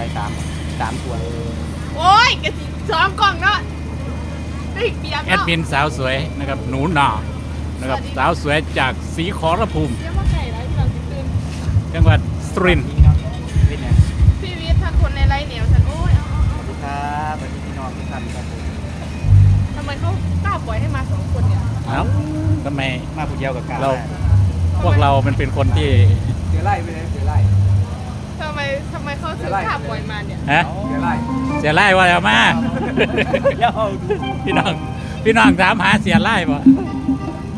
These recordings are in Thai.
ายสามสามตัวโอ้ยกระสิซ้อมกล่องเนาะได้เปียกแอดเนาะมินสาวสวยนะครับหนูนานะครับสาวสวยจากสีขอรภูมิ เรียกว่าไก่ไรที่เราจะตื่นจังหวัดสุรินทร์พี่น้องวินเนี่ยพี่วิทย์ถ้าคนในไลฟ์เหนียวฉันโอ้ยเอาเอาเอาสวัสดีครับสวัสดีพี่น้องทุกท่านครับผมทำไมเขากล้าปล่อยให้มาสองคนเนี่ยเอ้าทำไม มาผู้เดียวกับการเรา พวกเรามันเป็นคนที่เสือไล่ไปเลยเสือไล่ทำไมทำไมเขาถึงกล้าปล่อยมาเนี่ยฮะเสือไล่เสียไล่ว่าแล้วมา เดี๋ยวเอาดูพี่น้อง พี่น้องถามหาเสียไล่บ่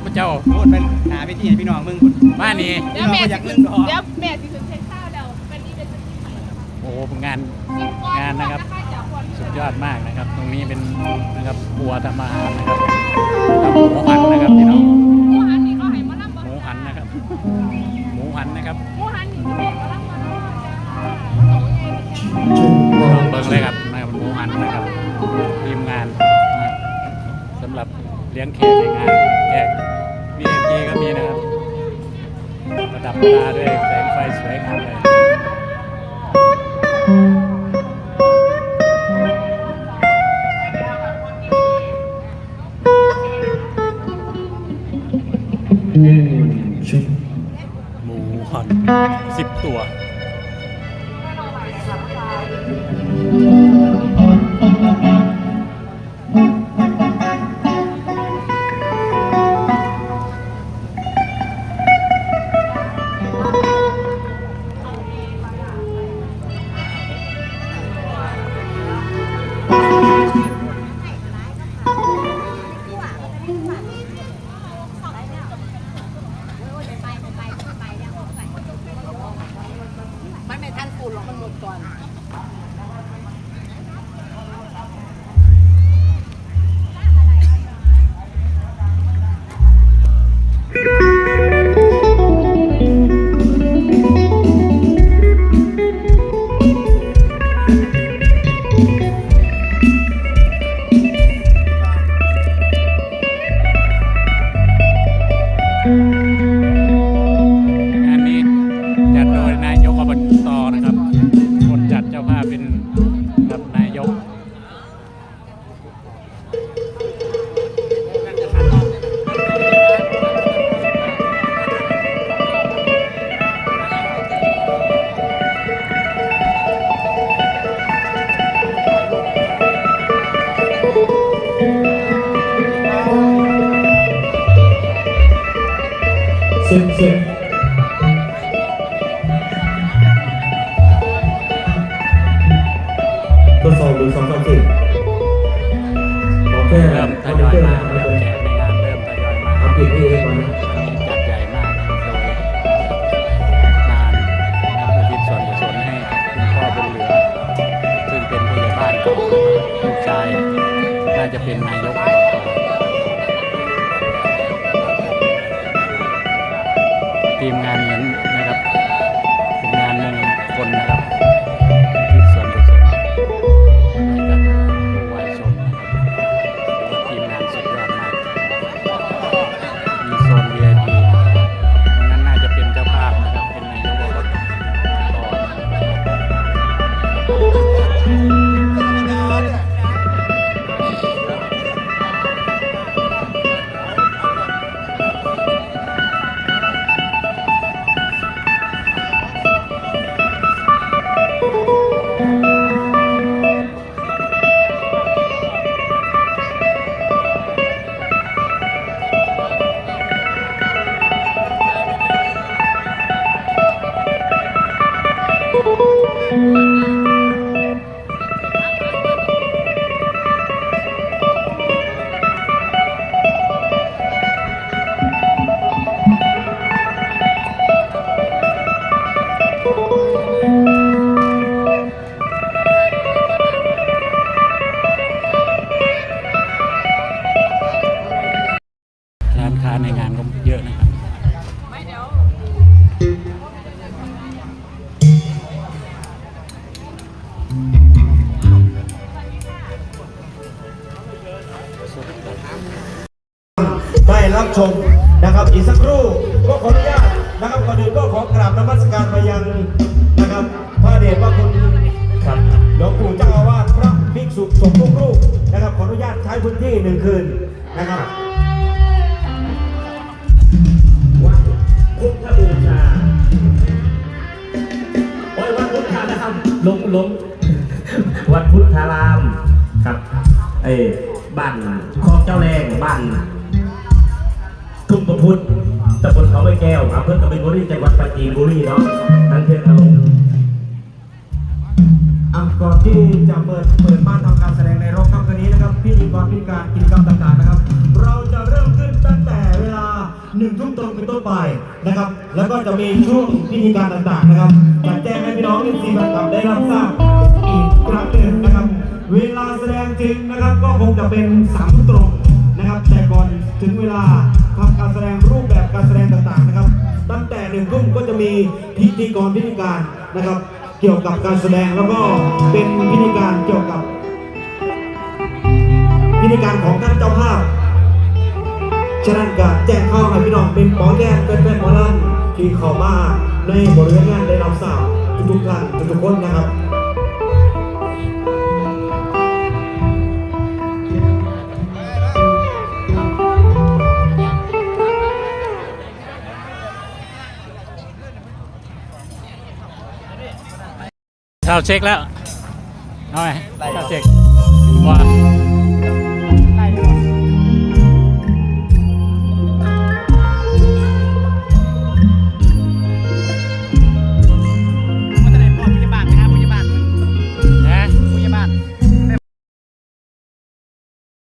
พระเจ้าพูดเป็นหาวิธีให้พี่น้องมึงคุณมานี่เดี๋ยวแม่อยาสิกเล่ขึ้นนดอกเดี๋ยวแม่สิขึ้นเช็คข้าวเดี๋ยววันนี้เป็นวันที่ใหม่โอ้โหงานกินก่อนงานนะครับจากคนสุดยอดมากนะครับ ตรงนี้เป็นนะครับครัวทำอาหารนะครับทำหมูหันนะครับพี่น้องหมูหันนี่เขาให้มาลับหมูหันนะครับ หมูหันนะครับหมูหันนี่เขาให้มาลับมาลับจ้า ลองเบิ้งเลยครับนะครับหมูหันนะครับทีมงานนะสำหรับเลี้ยงแขกในงานแขก VIP ก็มีนะครับประดับประดาด้วยแสงไฟสวยงามเลย ก่อน สิบสิบทดสอบดูสองสามสิบขอแค่เริ่มทยอยมาเริ่มเป็นแขกในงานเริ่มทยอยมาทำกิจเองก่อนนะจัดใหญ่มากนะโดยนานนะครับอุทิศส่วนกุศลให้กับคุณพ่อบุญเหลือ ซึ่งเป็นผู้ใหญ่บ้านเก่าลูกชายน่าจะเป็นนายก ทีมงาน ชมนะครับ อีกสักครู่ก็ขออนุญาตนะครับก่อนอื่นก็ขอกราบนมัสการไปยังนะครับพระเดชพระคุณครับหลวงปู่เจ้าอาวาสพระภิกษุสงฆ์ทุกรูปนะครับขออนุญาตใช้พื้นที่หนึ่งคืนนะครับวัดพุทธบูชาโอ้วัดพุทธานะครับหลงหลงวัดพุทธารามครับเอ้บ้านคลองเจ้าแรงบ้าน ทุ่งประพุทธตำบลเขาไม่แก้วอำเภอกบินบุรีจังหวัดปราจีนบุรีเนาะทั้งเทือกเอาอะก่อนที่จะเปิดเปิดม่านทำการแสดงในรอบค่ำคืนนี้นะครับพิธีกรพิธีการกิจกรรมต่างๆนะครับ เราจะเริ่มขึ้นตั้งแต่เวลาหนึ่งทุ่มตรงเป็นต้นไปนะครับ แล้วก็จะมีช่วงพิธีการต่างๆนะครับจะแจ้งให้พี่น้องที่ซีบัตรได้รับทราบอีกครั้งหนึ่งนะครับ เวลาแสดงจริงนะครับก็คงจะเป็นสามทุ่มตรงนะครับ แต่ก่อนถึงเวลา ทำการแสดงรูปแบบการแสดงต่างๆนะครับ ตั้งแต่หนึ่งทุ่มก็จะมีพิธีกรพิธีการนะครับ เกี่ยวกับการแสดงแล้วก็เป็นพิธีการเกี่ยวกับ พิธีการของท่านเจ้าภาพฉะนั้นก็แจ้งเข้าให้พี่น้องเป็นปอแก้นเป็นแฟนหมอลำที่เข้ามาในบริเวณงานได้รับทราบทุกๆท่านทุกๆคนนะครับ เราเช็คแล้ว เอาไหมเราเช็คว่า